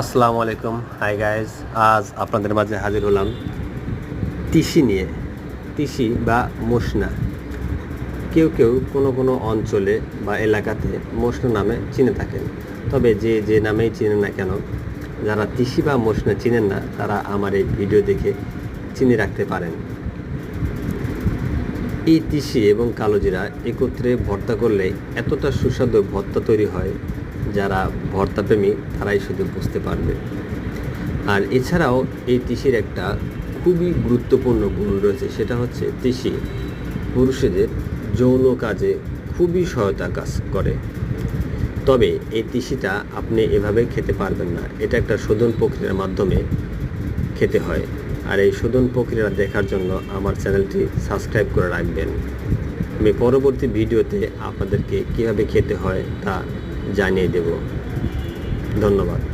আসসালামু আলাইকুম। Hi guys আজ আপনাদের মাঝে হাজির হলাম তিসি নিয়ে। তিসি বা মোশনা কেউ কেউ কোনো কোনো অঞ্চলে বা এলাকাতে মোশনা নামে চিনে থাকেন। তবে যে যে নামেই চিনেন না কেন, যারা তিসি বা মোশনা চিনেন না, তারা আমার এই ভিডিও দেখে চিনে রাখতে পারেন। এই তিসি এবং কালোজিরা একত্রে ভর্তা করলে এতটা সুস্বাদু ভর্তা তৈরি হয় যারা ভর্তা প্রেমী তারাই শুধু বুঝতে পারবে। আর এছাড়াও এই তিসির একটা খুবই গুরুত্বপূর্ণ গুণ রয়েছে, সেটা হচ্ছে তিসি পুরুষদের যৌন কাজে খুবই সহায়তা কাজ করে। তবে এই তিসিটা আপনি এভাবে খেতে পারবেন না, এটা একটা শোধন প্রক্রিয়ার মাধ্যমে খেতে হয়। আর এই শোধন প্রক্রিয়া দেখার জন্য আমার চ্যানেলটি সাবস্ক্রাইব করে রাখবেন। আমি পরবর্তী ভিডিওতে আপনাদেরকে কীভাবে খেতে হয় তা জানিয়ে দেব। ধন্যবাদ।